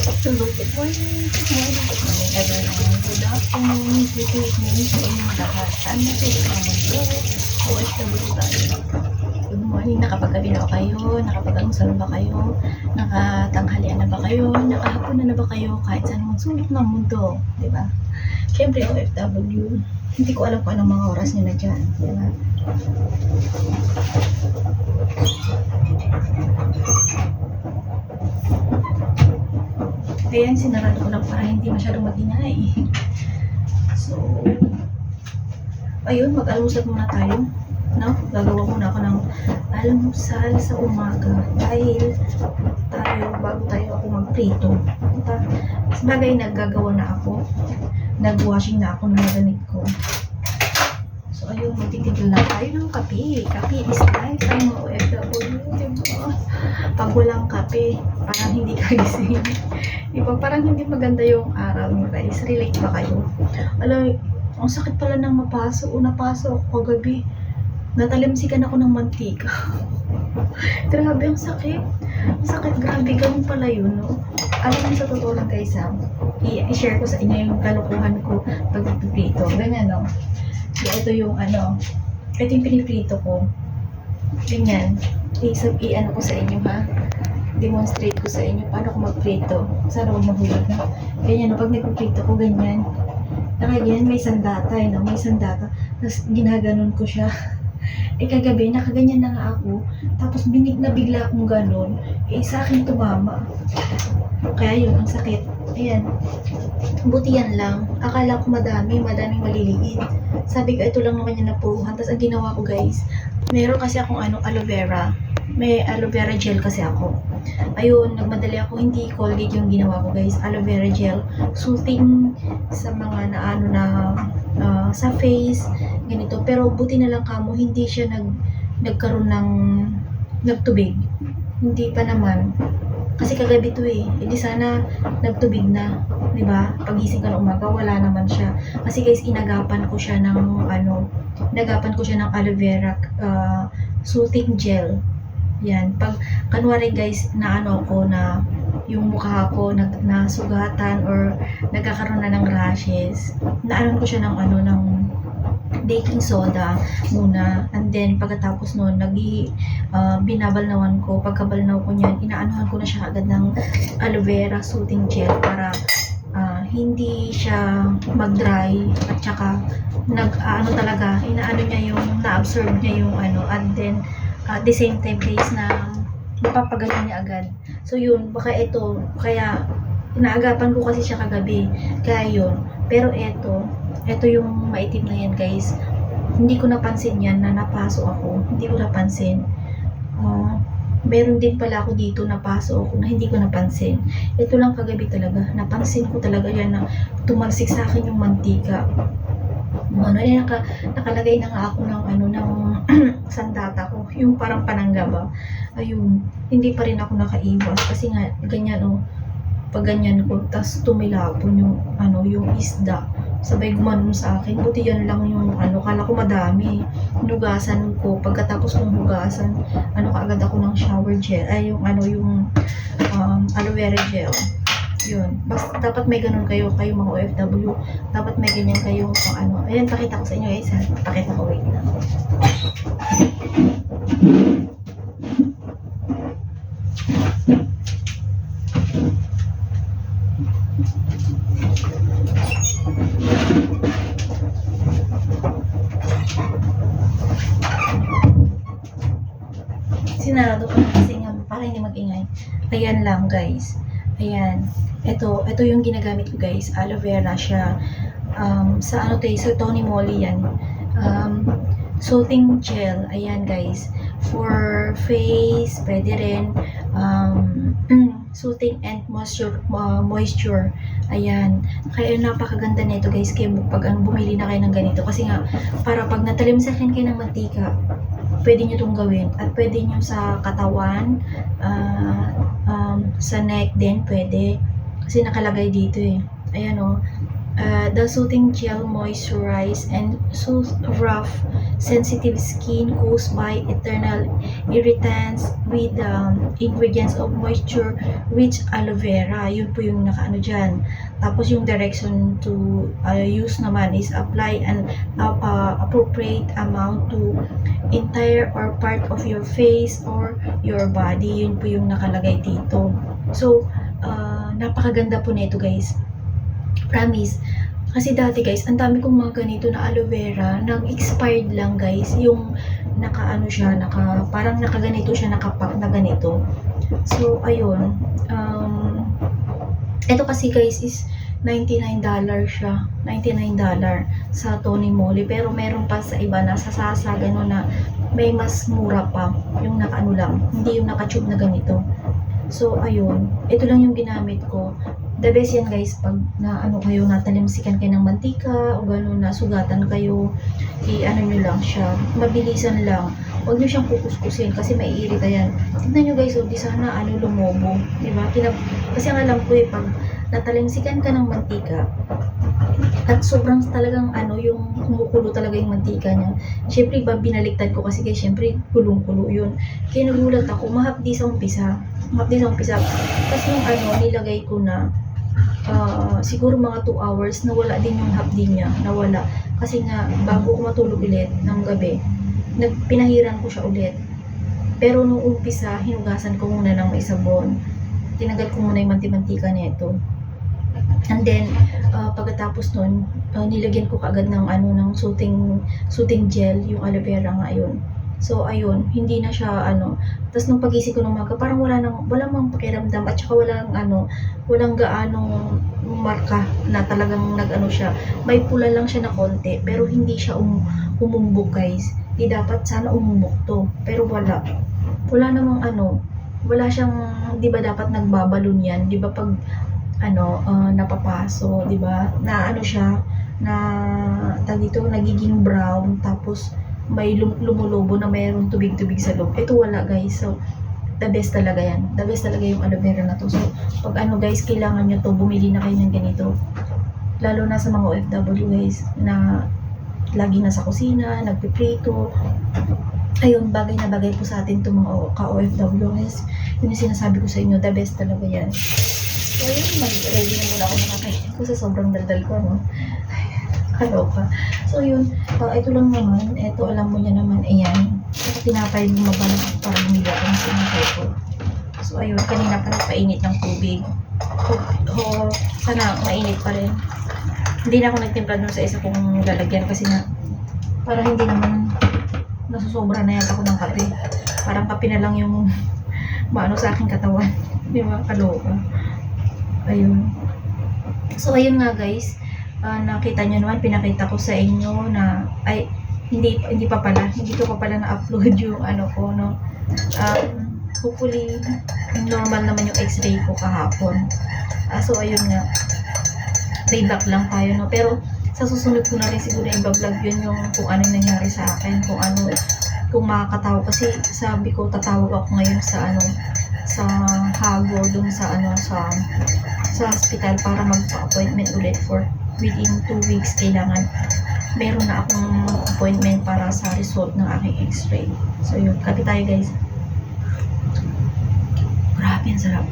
Morning, good morning, good morning, everyone. Good afternoon, good evening sa inyong lahat. Saan na sila ang mundo? OFW tayo. Good morning, nakapaggabi na ba kayo? Nakapag-almusal na ba kayo? Nakatanghalian na ba kayo? Nakahapon na na ba kayo? Kahit saan mong sulok ng mundo, ba? Siyempre, OFW. Hindi ko alam kung anong mga oras nyo na dyan, di Ayan, sinarado ko lang para hindi masyadong magingay. So, ayun, mag-almusal muna tayo. No? Gagawa muna ako ng almusal sa umaga dahil tayo, bago tayo ako magprito. Diba? Sa bagay, naggagawa na ako. Nag-washing na ako ng damit ko. Ayun, magtitigil na tayo ng kape. Kape is life sa mga OFW, diba? Pag walang kape, parang hindi ka gising. Diba? Parang hindi maganda yung araw nyo guys. Relate ba kayo? Alam, ang sakit pala ng mapaso. O napaso ako kagabi. Natalimsikan ako ng mantika. grabe, ang sakit. Ang sakit, grabe. Ganun pala yun, no? Alam mo sa totoo lang guys, ha? I- i-share ko sa inyo yung kalukuhan ko pag nagpiprito. Ganyan, no? So, ito yung ano, ito yung piniprito ko. Ganyan. I-ano ko sa inyo, ha? demonstrate ko sa inyo paano ko magprito. Sana huwag mahulog na. Ganyan, no, pag nagprito ko, ganyan. Nakaganyan, may sandata, eh, no? may sandata. Tapos ginaganon ko siya. Eh kagabi, nakaganyan na nga ako. Tapos binig na bigla akong ganon. Eh sa akin tumama. Kaya yun, ang sakit. Ayan. Buti yan lang. Akala ko madami, madaming maliliit. Sabi ko, ito lang naman yung napuruhan. Tapos ang ginawa ko guys, meron kasi akong ano, aloe vera. May aloe vera gel kasi ako. Ayun, nagmadali ako. Hindi Colgate yung ginawa ko guys. Aloe vera gel. Soothing sa mga na ano na ah, sa face. Ganito. Pero buti na lang kamo, hindi siya nag, nagkaroon ng nagtubig. Hindi pa naman. Kasi kagabi to eh. E di sana nagtubig na. ba? Pagising ka ng umaga, wala naman siya. Kasi guys, inagapan ko siya ng ano, inagapan ko siya ng aloe vera ah, soothing gel. Yan. Pag, kanwari guys, na ano ko na yung mukha ko nag, nasugatan or nagkakaroon na ng rashes, naanon ko siya ng ano, ng baking soda muna. And then, pagkatapos noon, nagi, ah, binabalnawan ko. Pagkabalnaw ko niyan, inaanuhan ko na siya agad ng aloe vera soothing gel para ah, hindi siya mag-dry at saka nag ano talaga inaano niya yung na-absorb niya yung ano and then at the same time guys na napapagaling niya agad. So yun baka ito kaya inaagapan ko kasi siya kagabi. Kaya yun. Pero eto eto yung maitim na yan guys. Hindi ko napansin yan na napaso ako. Hindi ko napansin. Ah, meron din pala ako dito napaso ako na hindi ko napansin. Ito lang kagabi talaga. Napansin ko talaga yan na tumalsik sa akin yung mantika. Ano eh, naka, nakalagay na nga ako ng ano ng sandata ko. Yung parang panangga ba? Ayun hindi pa rin ako nakaiwas kasi nga ganyan oh. Pag ganyan ko tas tumilapon yung ano yung isda. Sabay gumanon sa akin. Buti yan lang yung ano kala ko madami. Hinugasan ko. Pagkatapos ng hugasan ano kaagad ako ng shower gel. Ay yung ano yung um, aloe vera gel yun. Basta dapat may ganun kayo kayo mga OFW dapat may ganyan kayo kung ano. Ayan pakita ko sa inyo guys ha. Pakita ko wait lang. Sinarado ko na kasi nga para hindi magingay. Ayan lang guys ayan. Ito ito yung ginagamit ko guys. Aloe vera siya. Um, sa ano to eh, sa Tony Moly yan. Um, soothing gel. Ayan guys. For face pwede rin. Um, soothing and moisture uh, moisture. Ayan. Kaya napakaganda nito guys kaya pag ano, bumili na kayo ng ganito. Kasi nga para pag natalimsakin kayo ng mantika pwede nyo itong gawin at pwede nyo sa katawan ah, um, sa neck din pwede kasi nakalagay dito eh ayan o Uh, the soothing gel moisturize and soothe rough, sensitive skin caused by eternal irritants with um, ingredients of moisture rich aloe vera. Yun po yung nakaano dyan. Tapos yung direction to uh, use naman is apply an uh, uh, appropriate amount to entire or part of your face or your body. Yun po yung nakalagay dito. So, uh, napakaganda po nito guys. Promise. Kasi dati guys, ang dami kong mga ganito na aloe vera, nang expired lang guys, yung naka ano siya, naka, parang nakaganito siya, nakapack na ganito. So, ayun. Um, ito kasi guys is $99 siya. $99 sa Tony Moly. Pero meron pa sa iba na sa Sasa, gano'n na may mas mura pa. Yung naka ano lang, hindi yung naka-tube na ganito. So, ayun. Ito lang yung ginamit ko. The best yan guys pag na ano kayo natalimsikan kayo ng mantika o gano'n na sugatan kayo i-ano nyo lang siya mabilisan lang huwag nyo siyang kukuskusin kasi maiirita yan tignan nyo guys oh, di sana ano lumobo di ba Kinab- kasi ang alam ko eh pag natalimsikan ka ng mantika. At sobrang talagang ano yung kumukulo talaga yung mantika niya. Syempre ba binaliktad ko kasi guys syempre kulong-kulo yun. Kaya nagulat ako mahapdi sa umpisa. Mahapdi sa umpisa. Tapos yung ano nilagay ko na ah, siguro mga 2 hours nawala din yung hapdi niya. Nawala. Kasi nga bago ko matulog ulit ng gabi nagpinahiran ko siya ulit. Pero nung umpisa hinugasan ko muna ng may sabon. Tinagal ko muna yung manti-mantika nito and then ah, pagkatapos nun ah, nilagyan ko kaagad ng ano ng soothing soothing gel yung aloe vera nga yun so ayun hindi na siya ano tapos nung pagising ko ng umaga parang wala nang wala mang pakiramdam at saka walang ano walang gaanong marka na talagang nag-ano siya. May pula lang siya na konti, pero hindi siya um, umumbok guys. Di dapat sana umumbok to, pero wala. Wala namang ano, wala siyang, di ba dapat nagbabalon yan? Di ba pag ano, ah, napapaso, di ba? Na ano siya, na tag nagiging brown, tapos may lum- lumulobo na mayroong tubig-tubig sa loob. Ito wala guys. So, the best talaga yan. The best talaga yung aloe vera na to. So, pag ano guys, kailangan nyo to, bumili na kayo ng ganito. Lalo na sa mga OFW guys, na lagi na sa kusina, nagpiprito. Ayun, bagay na bagay po sa atin itong mga ka-OFW guys. Yun yung sinasabi ko sa inyo, the best talaga yan. So, ayun, mag-ready na muna ako nakakain ko sa sobrang daldal ko, no? Kaloka. So, yun, uh, ito lang naman, ito alam mo niya naman, ayan. Saka tinapay bumaba lang ako para bumili ako ng sinapay ko. So, ayun, kanina pa nagpainit ng tubig. O, o sana mainit pa rin. Hindi na ako nagtimpla dun sa isa kong lalagyan kasi na para hindi naman nasusobra na yata ako ng kape. Parang kape na lang yung maano sa aking katawan. Di ba? Kaloka. Ayun. So, ayun nga guys. Ah, nakita nyo naman, pinakita ko sa inyo na, ay, hindi hindi pa pala, hindi ko pa pala na-upload yung ano ko, no. Um, hopefully, normal naman yung x-ray ko kahapon. Ah, so, ayun nga. Playback lang tayo, no. Pero, sa susunod ko na rin siguro i-vlog yun yung kung ano nangyari sa akin, kung ano, kung makakatawag. Kasi sabi ko, tatawag ako ngayon sa ano, sa Hago, dun sa ano, sa sa hospital para magpa-appointment ulit for within 2 weeks kailangan meron na akong appointment para sa result ng aking x-ray. So yun, kape tayo guys. Grabe, ang sarap.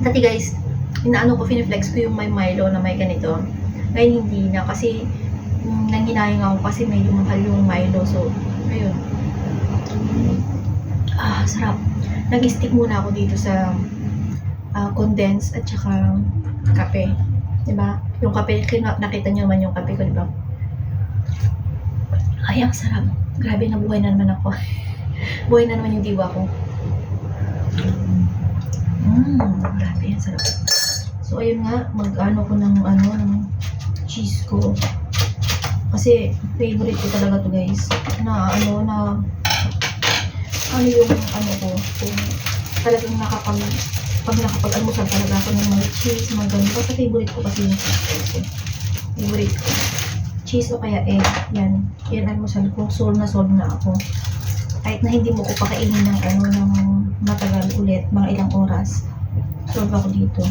Dati guys, inaano ko, finiflex ko yung may Milo na may ganito. Ngayon hindi na kasi mm, nanghinayang ako kasi medyo mahal yung Milo. So, ayun. Ah, sarap. Nag-stick muna ako dito sa ah, condensed at saka kape. 'Di ba? Yung kape, nakita niyo naman yung kape ko, 'di ba? Ay, ang sarap. Grabe, nabuhay na naman ako. buhay na naman yung diwa ko. Mmm, grabe, ang sarap. So, ayun nga, mag-ano ko ng, ano, ng cheese ko. Kasi, favorite ko talaga to guys. Na, ano, na, ano yung, ano ko, kung talagang nakapag, pag nakapag-almusal talaga ako ng mga cheese, mga ganun. Kasi favorite ko kasi yung cheese. Favorite ko. Cheese o kaya egg. Yan. Yan almusal ko. Soul na soul na ako. Kahit na hindi mo ko pakainin ng ano, ng matagal ulit, mga ilang oras. Solve ako dito.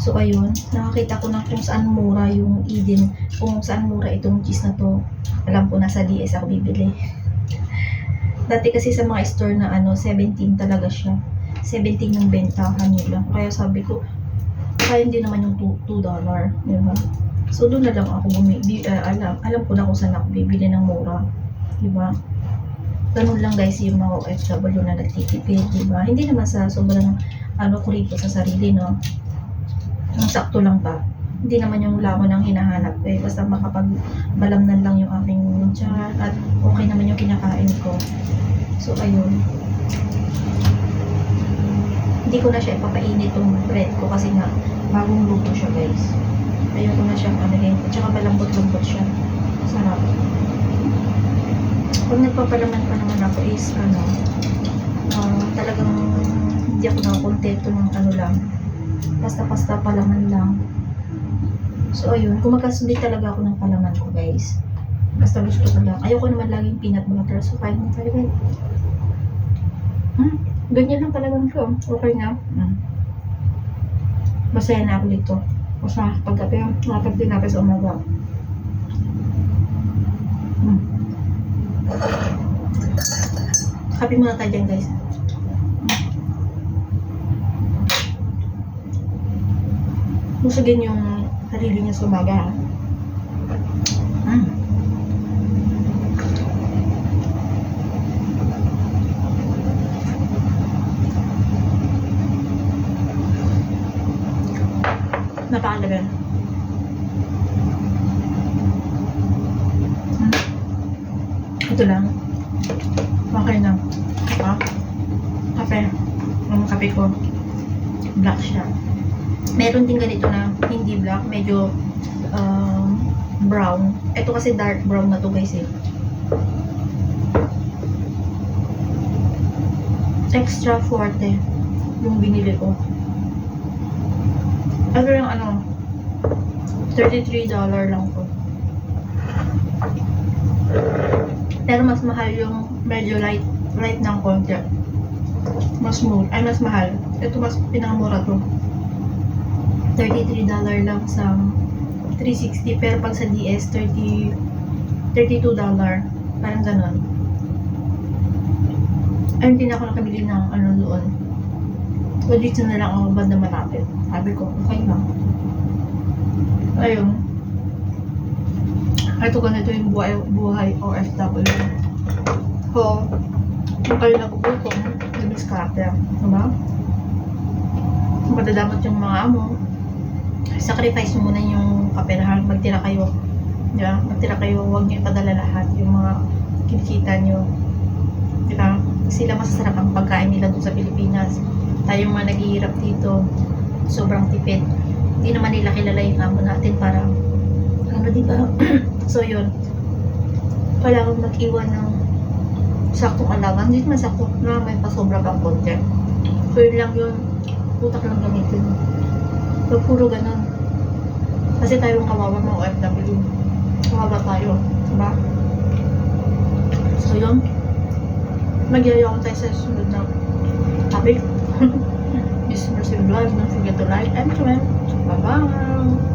So ayun, nakakita ko na kung saan mura yung Eden, kung saan mura itong cheese na to. Alam ko nasa DS ako bibili. Dati kasi sa mga store na ano, 17 talaga siya. 17 yung bentahan nila. Kaya sabi ko, kaya hindi naman yung 2 dollar, di ba? So doon na lang ako bumili, alam, alam ko na kung saan ako bibili ng mura, di ba? Ganun lang guys yung mga OFW na nagtitipid, di ba? Hindi naman sa sobrang ano kurito sa sarili, no? Ang sakto lang ba? Hindi naman yung lamon ang hinahanap eh. Basta makapagbalamnan lang yung aking tiyan at okay naman yung kinakain ko. So, ayun. Hindi ko na siya ipapainit yung bread ko kasi nga bagong luto siya guys. Ayun ko na siyang ano eh. At saka malambot-lambot siya. Sarap. Pag nagpapalaman pa naman ako is ano, ah, talagang hindi ako nakakontento ng ano lang. Basta-basta palaman lang. So ayun, kumakasubit talaga ako ng palaman ko guys. Basta gusto ko lang. Ayoko naman laging peanut butter. So kahit mo talaga. Hmm, ganyan lang talaga siya. Okay na. Hmm. Masaya na ako dito. Basta paggabi, nakapag tinapay sa umaga. Hmm. Kape muna tayo dyan guys. Musagin yung sarili niya sa umaga. ha? Napakalaga. Mm. Ito lang. Okay na. Ha? Kape. Ang kape ko. Black siya. Meron din ganito na hindi black, medyo um, brown. Ito kasi dark brown na to guys eh. Extra forte yung binili ko. Ano yung ano, $33 lang to. Pero mas mahal yung medyo light, light ng konti. Mas mura, ay mas mahal. Ito mas pinakamura to. $33 lang sa 360 pero pag sa DS 30 $32 parang ganon ay hindi na ako nakabili ng ano doon so dito na lang ako banda malapit. Sabi ko okay lang ayun. Ito ganito yung buhay, buhay OFW so kung kayo nagugutom lumiskarte diba? Madadamot yung mga amo. Sacrifice mo muna yung kaperahan, magtira kayo. Yeah, magtira kayo, huwag niyo ipadala lahat yung mga kinikita niyo. Diba? Sila masasarap ang pagkain nila doon sa Pilipinas. Tayo mga naghihirap dito, sobrang tipid. Hindi naman nila kilala yung amo natin para ano diba? so yun. Kailangan mag-iwan ng saktong alawan. Hindi naman sakto na may pasobra pang konti. So yun lang yun. Utak lang gamitin. So puro ganun. Kasi tayong kawawa mga OFW. Kawawa tayo. Diba? So yun. Magyaya ko tayo sa sunod na topic. Is Mercy Vlog. Don't forget to like and comment. Bye-bye!